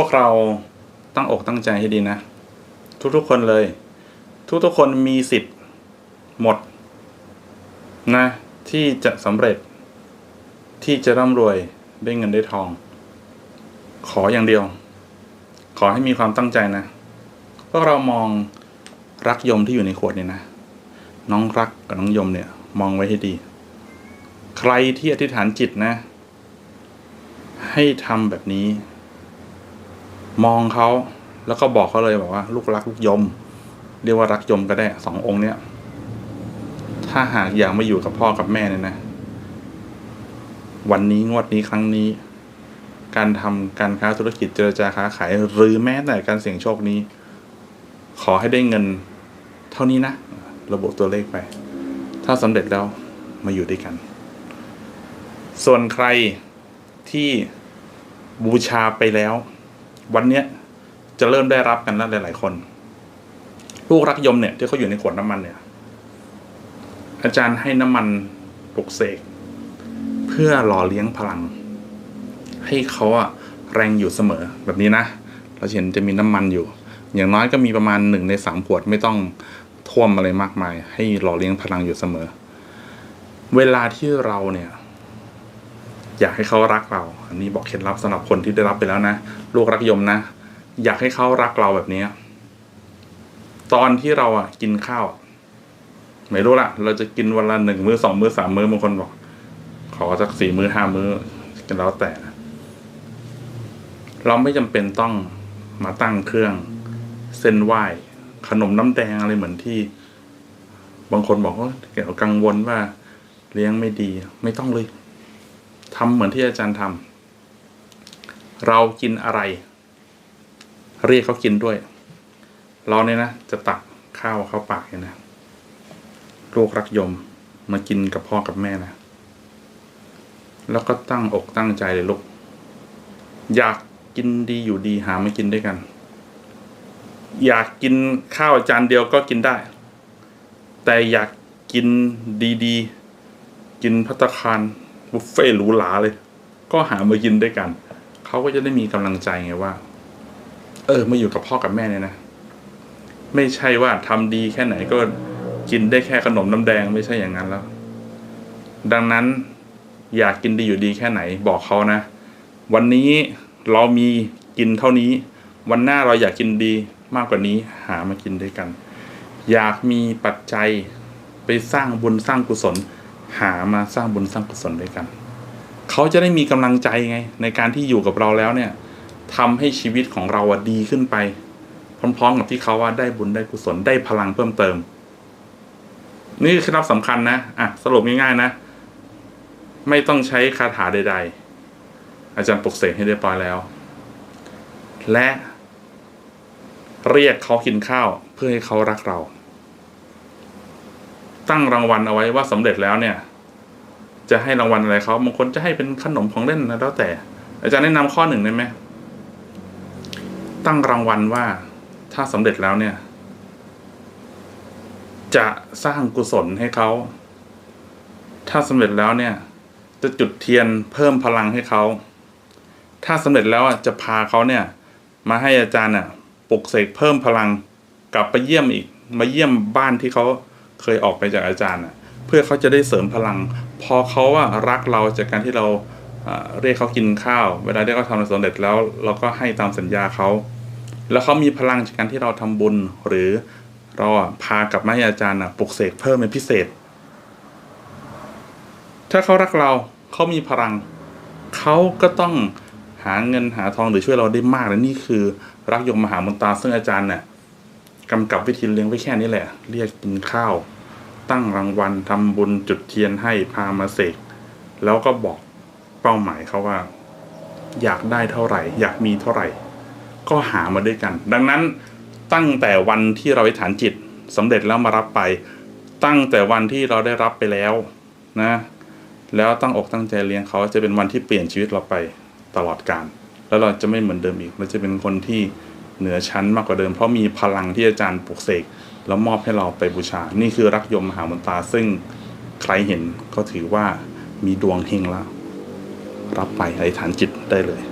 วกเราตั้งอกตั้งใจให้ดีนะ ทุกๆคนเลย ทุกๆคนมีสิทธิ์หมด นะ ที่จะสำเร็จ ที่จะร่ำรวยได้เงินได้ทอง ขออย่างเดียว ขอให้มีความตั้งใจนะพวกเรามองรักยมที่อยู่ในขวดเนี่ยนะ น้องรักกับน้องยมเนี่ย มองไว้ให้ดี ใครที่อธิษฐานจิตนะ ให้ทำแบบนี้ มองเขาแล้วก็บอกเขาเลยบอกว่า ลูกรักลูกยม เรียกว่ารักยมก็ได้สององค์เนี้ยถ้าหากอยากมาอยู่กับพ่อกับแม่เนี่ยนะ วันนี้งวดนี้ครั้งนี้ การทำการค้าธุรกิจเจรจาค้าขาย หรือแม้แต่การเสี่ยงโชคนี้ ขอให้ได้เงิน เท่านี้นะ ระบุตัวเลขไป ถ้าสำเร็จแล้วมาอยู่ด้วยกัน ส่วนใครที่บูชาไปแล้ว วันเนี้ยจะเริ่มได้รับกันแล้วหลาย ๆ คน ลูกรักยมเนี่ยที่เขาอยู่ในขวดน้ำมันเนี่ย อาจารย์ให้น้ำมันปลุกเสกเพื่อหล่อเลี้ยงพลัง ให้เขาอะแรงอยู่เสมอแบบนี้นะเราเห็นจะมีน้ำมันอยู่ อย่างน้อยก็มีประมาณหนึ่งในสามขวดไม่ต้องท่วมอะไรมากมาย ให้หล่อเลี้ยงพลังอยู่เสมอ เวลาที่เราเนี่ย อยากให้เขารักเรา อันนี้บอกเคล็ดลับสำหรับคนที่ได้รับไปแล้วนะลูกรักยมนะ อยากให้เขารักเราแบบนี้ ตอนที่เราอะกินข้าวไม่รู้ละเราจะกินวันละหนึ่งมื้อสองมื้อสามมื้อบางคนบอก ขอสักสี่มื้อห้ามื้อกันแล้วแต่เราไม่จำเป็นต้องมาตั้งเครื่องเส้นไหว้ขนมน้ำแดงอะไรเหมือนที่ บางคนบอกว่าเกี่ยวกังวลว่า เลี้ยงไม่ดี ไม่ต้องเลย ทำเหมือนที่อาจารย์ทำเรากินอะไร เรียกเขากินด้วย เราเนี่ยนะจะตักข้าวเข้าปากเนี่ยนะลูกรักยมมากินกับพ่อกับแม่นะแล้วก็ตั้งอกตั้งใจเลยลูก อยากกินดีอยู่ดีหามากินด้วยกัน อยากกินข้าวจานเดียวก็กินได้ แต่อยากกินดีๆ กินพัตคาร บุฟเฟ่ต์หรูหราเลย ก็หามากินด้วยกัน เขาก็จะได้มีกำลังใจไงว่า เออมาอยู่กับพ่อกับแม่เนี่ยนะ ไม่ใช่ว่าทำดีแค่ไหนก็กินได้แค่ขนมน้ำแดงไม่ใช่อย่างนั้นแล้ว ดังนั้นอยากกินดีอยู่ดีแค่ไหนบอกเขานะ วันนี้เรามีกินเท่านี้ วันหน้าเราอยากกินดีมากกว่านี้หามากินด้วยกัน อยากมีปัจจัยไปสร้างบุญสร้างกุศล หามาสร้างบุญสร้างกุศลด้วยกัน เขาจะได้มีกำลังใจไง ในการที่อยู่กับเราแล้วเนี่ยทำให้ชีวิตของเราอะดีขึ้นไป พร้อมๆกับที่เขาว่าได้บุญได้กุศลได้พลังเพิ่มเติม นี่คือเคล็ดลับสำคัญนะอะสรุปง่ายๆนะ ไม่ต้องใช้คาถาใด ๆ อาจารย์ปกเสกให้เรียบร้อยแล้ว และ เรียกเขากินข้าวเพื่อให้เขารักเรา ตั้งรางวัลเอาไว้ว่าสำเร็จแล้วเนี่ย จะให้รางวัลอะไรเขาบางคนจะให้เป็นขนมของเล่นนะแล้วแต่ อาจารย์แนะนำข้อหนึ่งได้ไหมตั้งรางวัลว่าถ้าสำเร็จแล้วเนี่ย จะสร้างกุศลให้เขา ถ้าสำเร็จแล้วเนี่ย จะจุดเทียนเพิ่มพลังให้เขา ถ้าสำเร็จแล้วอะจะพาเขาเนี่ย มาให้อาจารย์อะปลุกเสกเพิ่มพลังกลับไปเยี่ยมอีก มาเยี่ยมบ้านที่เขา เคยออกไปจากอาจารย์เพื่อเขาจะได้เสริมพลัง พอเขาว่ารักเราจากการที่เราเรียกเขากินข้าว เวลาที่เขาทำสำเร็จแล้วเราก็ให้ตามสัญญาเขา แล้วเขามีพลังจากการที่เราทำบุญ หรือเราพากลับมาให้อาจารย์ปลุกเสกเพิ่มเป็นพิเศษ ถ้าเขารักเราเขามีพลัง เขาก็ต้องหาเงินหาทองหรือช่วยเราได้มากและนี่คือ รักยมมหามนตาซึ่งอาจารย์เนี่ยกำกับวิธีเลี้ยงไว้แค่นี้แหละ เรียกกินข้าว ตั้งรางวัลทำบุญจุดเทียนให้พามาเสกแล้วก็บอกเป้าหมายเขาว่า อยากได้เท่าไหร่ อยากมีเท่าไหร่ ก็หามาด้วยกัน ดังนั้นตั้งแต่วันที่เราไปฐานจิตสำเร็จแล้วมารับไป ตั้งแต่วันที่เราได้รับไปแล้วนะ แล้วตั้งอกตั้งใจเลี้ยงเขาจะเป็นวันที่เปลี่ยนชีวิตเราไปตลอดกาลแล้วเราจะไม่เหมือนเดิมอีกเราจะเป็นคนที่เหนือชั้นมากกว่าเดิม เพราะมีพลังที่อาจารย์ปลุกเสก แล้วมอบให้เราไปบูชา นี่คือรักยมมหามนตา ซึ่งใครเห็นก็ถือว่ามีดวงเฮงแล้ว รับไปอธิษฐานจิตได้เลย